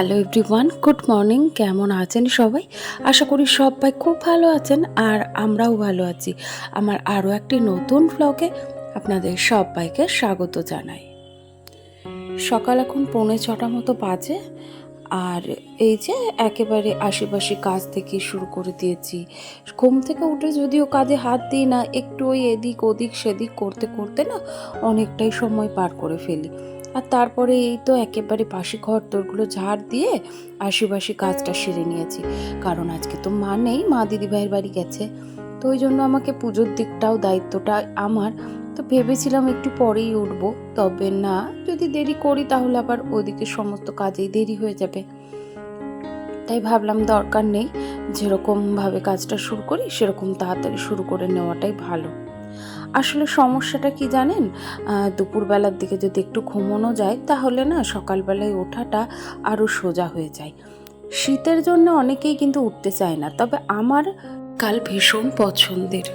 Hello everyone good morning কেমন আছেন সবাই? আশা করি সবাই খুব ভালো আছেন আর আমরাও ভালো আছি। আমার আরও একটি নতুন ব্লগে আপনাদের সবাইকে স্বাগত জানাই। সকাল এখন পৌনে ছটা মতো বাজে আর এই যে একেবারে আশেপাশে কাজ থেকে শুরু করে দিয়েছি। ঘুম থেকে উঠে যদিও কাজে হাত দিই না, একটু ওই এদিক ওদিক সেদিক করতে করতে না অনেকটাই সময় পার করে ফেলি। আর তারপরে এই তো একেবারে পাশে ঘর তোরগুলো ঝাড় দিয়ে আশেপাশে কাজটা সেরে নিয়েছি। কারণ আজকে তো মা নেই, মা দিদিভাইয়ের বাড়ি গেছে। তো ওই জন্য আমাকে পুজোর দিকটাও দায়িত্বটা আমার। তো ভেবেছিলাম একটু পরেই উঠব, তবে না, যদি দেরি করি তাহলে আবার ওদিকে সমস্ত কাজেই দেরি হয়ে যাবে। তাই ভাবলাম দরকার নেই, যেরকমভাবে কাজটা শুরু করি, সেরকম তাড়াতাড়ি শুরু করে নেওয়াটাই ভালো। আসলে সমস্যাটা কি জানেন? দুপুরবেলার দিকে যদি একটু ঘুমোনো যায়, তাহলে না সকালবেলায় ওঠাটা আরও সোজা হয়ে যায়। শীতের জন্য অনেকেই কিন্তু উঠতে চায় না, তবে আমার কাল ভীষণ পছন্দের।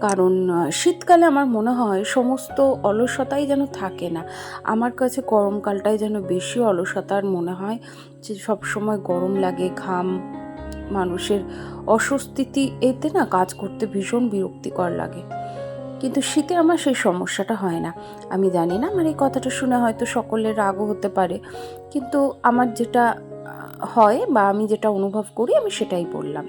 কারণ শীতকালে আমার মনে হয় সমস্ত অলসতাই যেন থাকে না। আমার কাছে গরমকালটাই যেন বেশি অলসতার মনে হয়, যে সব সময় গরম লাগে, ঘাম, মানুষের অস্বস্তিতি, এতে না কাজ করতে ভীষণ বিরক্তিকর লাগে। কিন্তু শীতে আমার সেই সমস্যাটা হয় না। আমি জানি না, আমার এই কথাটা শুনে হয়তো সকলের রাগও হতে পারে। কিন্তু আমার যেটা হয় বা আমি যেটা অনুভব করি, আমি সেটাই বললাম।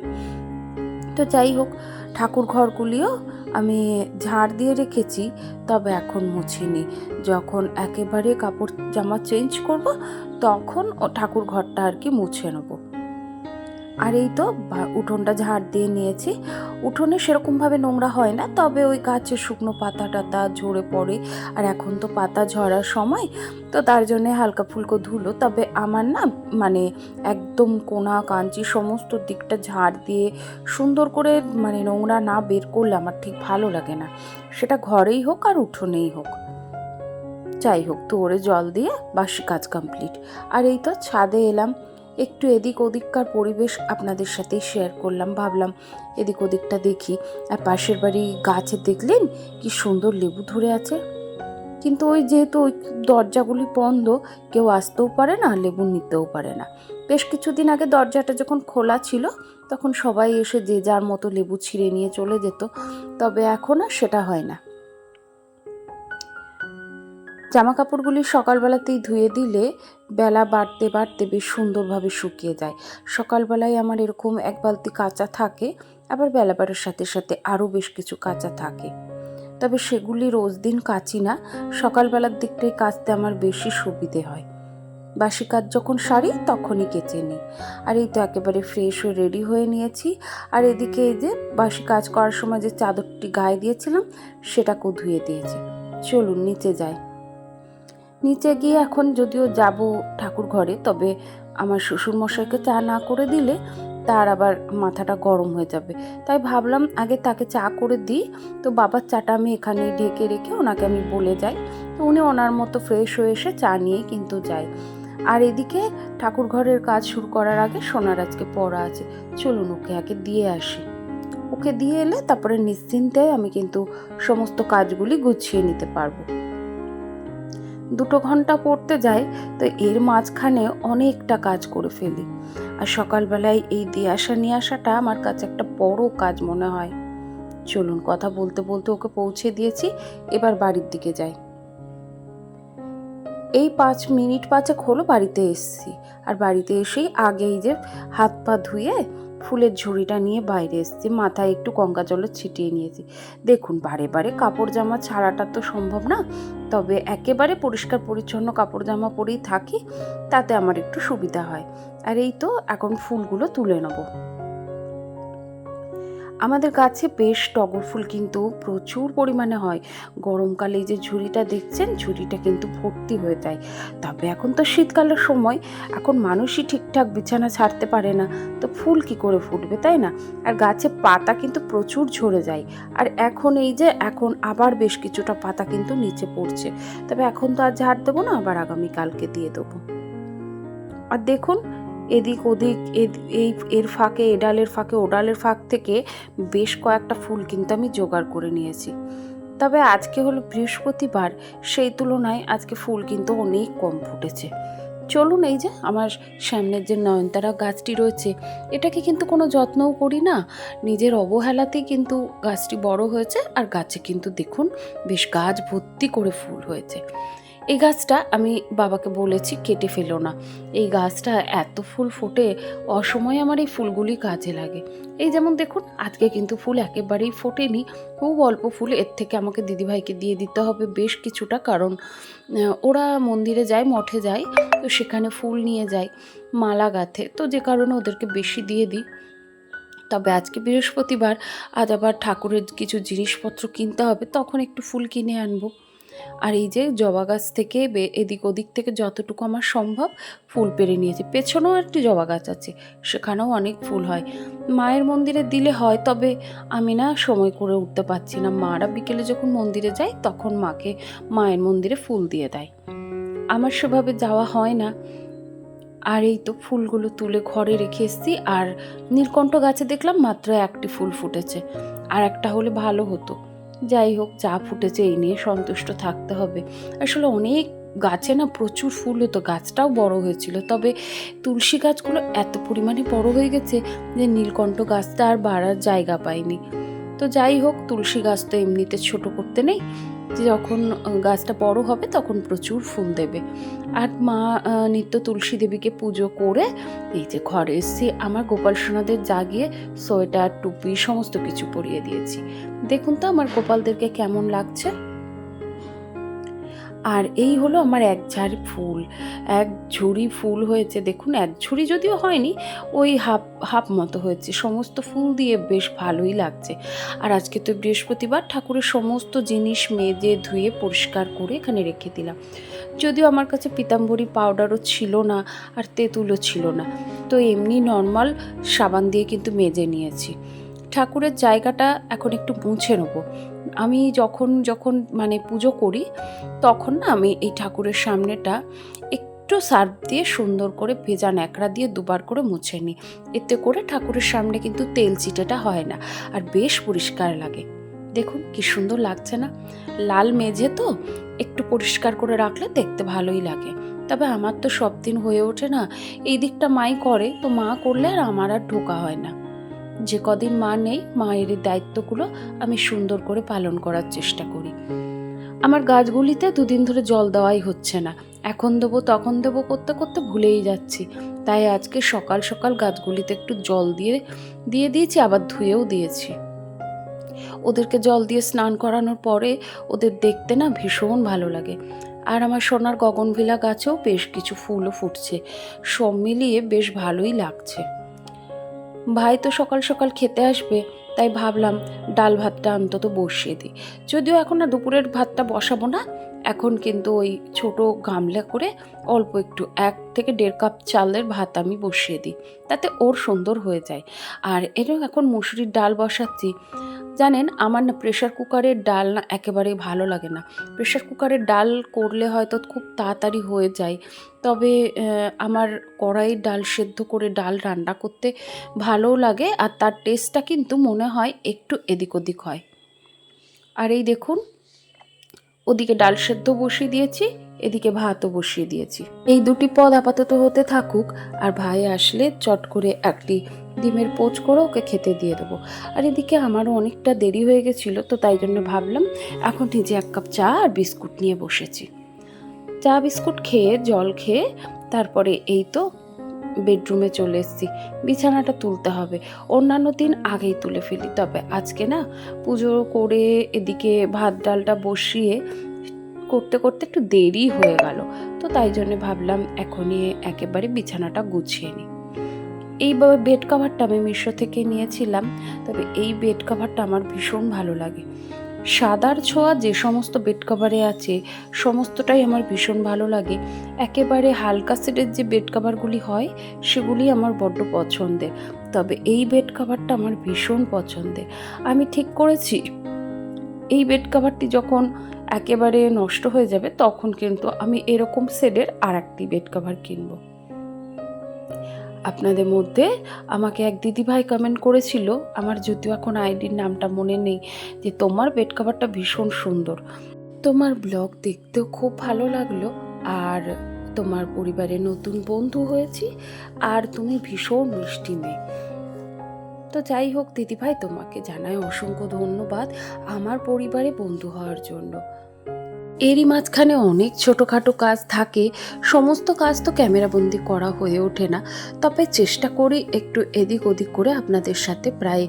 তো যাই হোক, ঠাকুর ঘরগুলিও আমি ঝাড় দিয়ে রেখেছি, তবে এখন মুছিনি। যখন একেবারে কাপড় জামা চেঞ্জ করব, তখন ও ঠাকুর ঘরটা আর কি মুছে নেব। আর এই তো উঠোনটা ঝাড় দিয়ে নিয়েছি। উঠোনে সেরকমভাবে নোংরা হয় না, তবে ওই গাছের শুকনো পাতা টাতা ঝরে পড়ে। আর এখন তো পাতা ঝরার সময়, তো তার জন্যে হালকা ফুলকো ধুলো। তবে আমার না মানে একদম কোনা, কাঞ্চি সমস্ত দিকটা ঝাড় দিয়ে সুন্দর করে মানে নোংরা না বের করলে আমার ঠিক ভালো লাগে না। সেটা ঘরেই হোক আর উঠোনেই হোক। যাই হোক তো ওরে জল দিয়ে বাসি কাজ কমপ্লিট আর এই তো ছাদে এলাম। একটু এদিক ওদিককার পরিবেশ আপনাদের সাথে শেয়ার করলাম, ভাবলাম এদিক ওদিকটা দেখি। আর পাশের বাড়ি গাছে দেখলেন? কি সুন্দর লেবু ধরে আছে। কিন্তু ওই যেহেতু ওই দরজাগুলি বন্ধ, কেউ আসতেও পারে না, লেবু নিতেও পারে না। বেশ কিছুদিন আগে দরজাটা যখন খোলা ছিল, তখন সবাই এসে যে যার মতো লেবু ছিঁড়ে নিয়ে চলে যেত। তবে এখন আর সেটা হয় না। জামা কাপড়গুলি সকালবেলাতেই ধুয়ে দিলে বেলা বাড়তে বাড়তে বেশ সুন্দরভাবে শুকিয়ে যায়। সকালবেলায় আমার এরকম এক বালতি কাঁচা থাকে, আবার বেলা বাড়ার সাথে সাথে আরও বেশ কিছু কাঁচা থাকে। তবে সেগুলি রোজ দিন কাচি না, সকালবেলার দিকটাই কাচতে আমার বেশি সুবিধে হয়। বাসি কাজ যখন সারি, তখনই কেচে নিই। আর এই তো একেবারে ফ্রেশ হয়ে রেডি হয়ে নিয়েছি। আর এদিকে এই যে বাসি কাজ করার সময় যে চাদরটি গায়ে দিয়েছিলাম, সেটাকেও ধুয়ে দিয়েছি। চলুন, নিচে যাই। নিচে গিয়ে এখন যদিও যাব ঠাকুর ঘরে, তবে আমার শ্বশুর মশাইকে চা না করে দিলে তার আবার মাথাটা গরম হয়ে যাবে। তাই ভাবলাম আগে তাকে চা করে দিই। তো বাবার চাটা আমি এখানেই ঢেকে রেখে ওনাকে আমি বলে যাই। তো উনি ওনার মতো ফ্রেশ হয়ে এসে চা নিয়ে কিন্তু যায়। আর এদিকে ঠাকুর ঘরের কাজ শুরু করার আগে সোনার আজকে পড়া আছে। চলুন ওকে আগে দিয়ে আসি। ওকে দিয়ে এলে তারপরে নিশ্চিন্তে আমি কিন্তু সমস্ত কাজগুলি গুছিয়ে নিতে পারব। দুটো ঘণ্টা পড়তে যাই তো এর মাঝখানে অনেকটা কাজ করে ফেলি। আর সকালবেলায় এই দিয়ে আসা নিয়ে আসাটা আমার কাছে একটা বড় কাজ মনে হয়। চলুন, কথা বলতে বলতে ওকে পৌঁছে দিয়েছি, এবার বাড়ির দিকে যাই। এই পাঁচ মিনিট পাঁচেক হলো বাড়িতে এসেছি। আর বাড়িতে এসেই আগেই যে হাত পা ধুয়ে ফুলের ঝুড়িটা নিয়ে বাইরে এসেছি, মাথায় একটু গঙ্গা জলে ছিটিয়ে নিয়েছি। দেখুন, বারে বারে কাপড় জামা ছাড়াটা তো সম্ভব না, তবে একেবারে পরিষ্কার পরিচ্ছন্ন কাপড় জামা পরেই থাকি, তাতে আমার একটু সুবিধা হয়। আর এই তো, এখন ফুলগুলো তুলে নেব। আমাদের গাছে বেশ টগর ফুল কিন্তু প্রচুর পরিমাণে হয়। গরমকালে যে ঝুড়িটা দেখছেন, ঝুড়িটা কিন্তু ভর্তি হয়ে যায়। তবে এখন তো শীতকালের সময়, এখন মানুষই ঠিকঠাক বিছানা ছাড়তে পারে না। তো ফুল কি করে ফুটবে, তাই না? আর গাছে পাতা কিন্তু প্রচুর ঝরে যায়। আর এখন এই যে, এখন আবার বেশ কিছুটা পাতা কিন্তু নিচে পড়ছে। তবে এখন তো আর ঝাড় দেবো না, আবার আগামীকালকে দিয়ে দেবো। আর দেখুন এদিক ওদিক এই, এর ফাঁকে, এডালের ফাঁকে, ওডালের ফাঁক থেকে বেশ কয়েকটা ফুল কিন্তু আমি জোগাড় করে নিয়েছি। তবে আজকে হলো বৃহস্পতিবার, সেই তুলনায় আজকে ফুল কিন্তু অনেক কম ফুটেছে। চলুন এই যে আমার সামনের যে নয়নতারা গাছটি রয়েছে, এটাকে কিন্তু কোনো যত্নও করি না। নিজের অবহেলাতেই কিন্তু গাছটি বড় হয়েছে আর গাছে কিন্তু দেখুন, বেশ গাছ ভর্তি করে ফুল হয়েছে। এই গাছটা আমি বাবাকে বলেছি কেটে ফেলো না। এই গাছটা এত ফুল ফোটে, অসময়ে আমার এই ফুলগুলি কাজে লাগে। এই যেমন দেখুন, আজকে কিন্তু ফুল একেবারেই ফোটেনি, খুব অল্প ফুল। এর থেকে আমাকে দিদিভাইকে দিয়ে দিতে হবে বেশ কিছুটা, কারণ ওরা মন্দিরে যায়, মঠে যায়, তো সেখানে ফুল নিয়ে যায়, মালা গাঁথে। তো যে কারণে ওদেরকে বেশি দিয়ে দিই। তবে আজকে বৃহস্পতিবার, আজ আবার ঠাকুরের কিছু জিনিসপত্র কিনতে হবে, তখন একটু ফুল কিনে আনব। আর এই যে জবা গাছ থেকে এদিক ওদিক থেকে যতটুকু আমার সম্ভব ফুল পেরে নিয়েছি। পেছনেও একটি জবা গাছ আছে, সেখানেও অনেক ফুল হয়। মায়ের মন্দিরে দিলে হয়, তবে আমি না সময় করে উঠতে পারছি না। মারা বিকেলে যখন মন্দিরে যায়, তখন মাকে মায়ের মন্দিরে ফুল দিয়ে দেয়। আমার সেভাবে যাওয়া হয় না। আর এই তো ফুলগুলো তুলে ঘরে রেখে এসেছি, আর নীলকণ্ঠ গাছে দেখলাম মাত্র একটি ফুল ফুটেছে। আর একটা হলে ভালো হতো। যাই হোক, যা ফুটেছে এই নিয়ে সন্তুষ্ট থাকতে হবে। আসলে অনেক গাছে না প্রচুর ফুল হতো, গাছটাও বড় হয়েছিল। তবে তুলসী গাছগুলো এত পরিমাণে বড় হয়ে গেছে যে নীলকণ্ঠ গাছটা আর বাড়ার জায়গা পায়নি তো যাই হোক, তুলসী গাছ তো এমনিতে ছোট করতে নেই। যখন গাছটা বড় হবে তখন প্রচুর ফুল দেবে। আর মা নিত্য তুলসী দেবীকে পুজো করে এই যে ঘরে এসেছি আমার গোপাল সোনাদের জাগিয়ে সোয়েটার, টুপি, সমস্ত কিছু পরিয়ে দিয়েছি। দেখুন তো আমার গোপালদেরকে কেমন লাগছে। আর এই হলো আমার এক ঝাড় ফুল, এক ঝুড়ি ফুল হয়েছে। দেখুন, এক ঝুড়ি যদিও হয়নি, ওই হাফ হাফ মতো হয়েছে। সমস্ত ফুল দিয়ে বেশ ভালোই লাগছে। আর আজকে তো বৃহস্পতিবার, ঠাকুরের সমস্ত জিনিস মেজে ধুয়ে পরিষ্কার করে এখানে রেখে দিলাম। যদিও আমার কাছে পিতাম্বরী পাউডারও ছিল না আর তেঁতুলও ছিল না। তো এমনি নর্মাল সাবান দিয়ে কিন্তু মেজে নিয়েছি। ঠাকুরের জায়গাটা এখন একটু মুছে নেব। আমি যখন যখন মানে পুজো করি, তখন না আমি এই ঠাকুরের সামনেটা একটু সার্ফ দিয়ে সুন্দর করে ভেজা ন্যাকড়া দিয়ে দুবার করে মুছে নিই। এতে করে ঠাকুরের সামনে কিন্তু তেল চিটেটা হয় না, আর বেশ পরিষ্কার লাগে। দেখুন কি সুন্দর লাগছে না? লাল মেঝে তো একটু পরিষ্কার করে রাখলে দেখতে ভালোই লাগে। তবে আমার তো সব দিন হয়ে ওঠে না, এই দিকটা মাই করে, তো মা করলে আর আমার আর ঢোকা হয় না। যে কদিন মা নেই, মায়ের দায়িত্বগুলো আমি সুন্দর করে পালন করার চেষ্টা করি। আমার গাছগুলিতে দুদিন ধরে জল দেওয়াই হচ্ছে না। এখন দেবো, তখন দেবো করতে করতে ভুলেই যাচ্ছি। তাই আজকে সকাল সকাল গাছগুলিতে একটু জল দিয়ে দিয়ে দিয়েছি, আবার ধুয়েও দিয়েছি। ওদেরকে জল দিয়ে স্নান করানোর পরে ওদের দেখতে না ভীষণ ভালো লাগে। আর আমার সোনার গগনভিলা গাছেও বেশ কিছু ফুলও ফুটছে। সব মিলিয়ে বেশ ভালোই লাগছে। ভাই তো সকাল সকাল খেতে আসবে, তাই ভাবলাম ডাল ভাতটা অন্তত বসিয়ে দিই। যদিও এখন না দুপুরের ভাতটা বসাবো না এখন কিন্তু ওই ছোট গামলা করে অল্প একটু, এক থেকে দেড় কাপ চালের ভাত আমি বসিয়ে দিই, তাতে ওর সুন্দর হয়ে যায়। আর এরও এখন মুসুরির ডাল বসাচ্ছি। জানেন, আমার না প্রেশার কুকারের ডাল না একেবারেই ভালো লাগে না। প্রেশার কুকারের ডাল করলে হয়তো খুব তাড়াতাড়ি হয়ে যায়। তবে আমার কড়াইয়ের ডাল সেদ্ধ করে ডাল রান্না করতে ভালোও লাগে আর তার টেস্টটা কিন্তু মনে হয় একটু এদিক ওদিক হয়। আর এই দেখুন ওদিকে ডাল সেদ্ধ বসিয়ে দিয়েছি, এদিকে ভাতও বসিয়ে দিয়েছি। এই দুটি পদ আপাতত হতে থাকুক, আর ভাই আসলে চট করে একটি ডিমের পোচ করে ওকে খেতে দিয়ে দেবো। আর এদিকে আমারও অনেকটা দেরি হয়ে গেছিল, তো তাই জন্য ভাবলাম এখন নিজে এক কাপ চা আর বিস্কুট নিয়ে বসেছি। চা, বিস্কুট খেয়ে, জল খেয়ে, তারপরে এই তো বেডরুমে চলে এসেছি। বিছানাটা তুলতে হবে। অন্যান্য দিন আগেই তুলে ফেলি। তবে আজকে না পুজো করে এদিকে ভাত ডালটা বসিয়ে করতে করতে একটু দেরি হয়ে গেল। তো তাই জন্য ভাবলাম এখনই একেবারে বিছানাটা গুছিয়ে নিই। এই বেড কাভারটা আমি মিশো থেকে নিয়েছিলাম। তবে এই বেড কাভারটা আমার ভীষণ ভালো লাগে। সাদার ছোঁয়া যে সমস্ত বেড কাভারে আছে, সমস্তটাই আমার ভীষণ ভালো লাগে। একেবারে হালকা সেটের যে বেড কভারগুলি হয়, সেগুলি আমার বড্ড পছন্দের। তবে এই বেড কভারটা আমার ভীষণ পছন্দের। আমি ঠিক করেছি? এই বেড কভারটি যখন একেবারে নষ্ট হয়ে যাবে, তখন কিন্তু আমি এরকম সেডের আর একটি বেড কভার কিনবো। আপনাদের মধ্যে আমাকে এক দিদিভাই কমেন্ট করেছিল, আমার যদিও এখন আইডির নামটা মনে নেই, যে তোমার বেড কাভারটা ভীষণ সুন্দর। তোমার ব্লগ দেখতেও খুব ভালো লাগল, আর তোমার পরিবারে নতুন বন্ধু হয়েছি, আর তুমি ভীষণ মিষ্টি মেয়ে। তো যাই হোক, দিদিভাই তোমাকে জানাই অসংখ্য ধন্যবাদ আমার পরিবারে বন্ধু হওয়ার জন্য। এরই মাঝখানে অনেক ছোটোখাটো কাজ থাকে, সমস্ত কাজ তো ক্যামেরাবন্দি করা হয়ে ওঠে না। তবে চেষ্টা করি একটু এদিক ওদিক করে আপনাদের সাথে প্রায়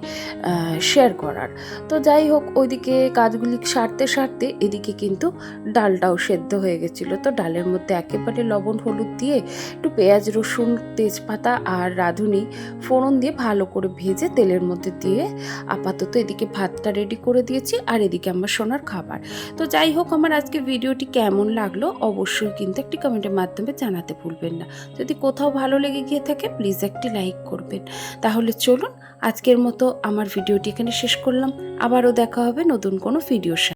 শেয়ার করার। তো যাই হোক, ওইদিকে কাজগুলি সারতে সারতে এদিকে কিন্তু ডালটাও সেদ্ধ হয়ে গেছিল। তো ডালের মধ্যে একেবারে লবণ, হলুদ দিয়ে একটু পেঁয়াজ, রসুন, তেজপাতা আর রাঁধুনি ফোড়ন দিয়ে ভালো করে ভেজে তেলের মধ্যে দিয়ে আপাতত এদিকে ভাতটা রেডি করে দিয়েছি আর এদিকে আমার সোনার খাবার। তো যাই হোক, আমার আজকে ভিডিওটি কেমন লাগল অবশ্যই কিন্তু একটি কমেন্টের মাধ্যমে জানাতে ভুলবেন না। যদি কোথাও ভালো লেগে গিয়ে থাকে প্লিজ একটি লাইক করবেন। তাহলে চলুন, আজকের মতো আমার ভিডিওটি এখানে শেষ করলাম। আবারও দেখা হবে নতুন কোনো ভিডিওর সাথে।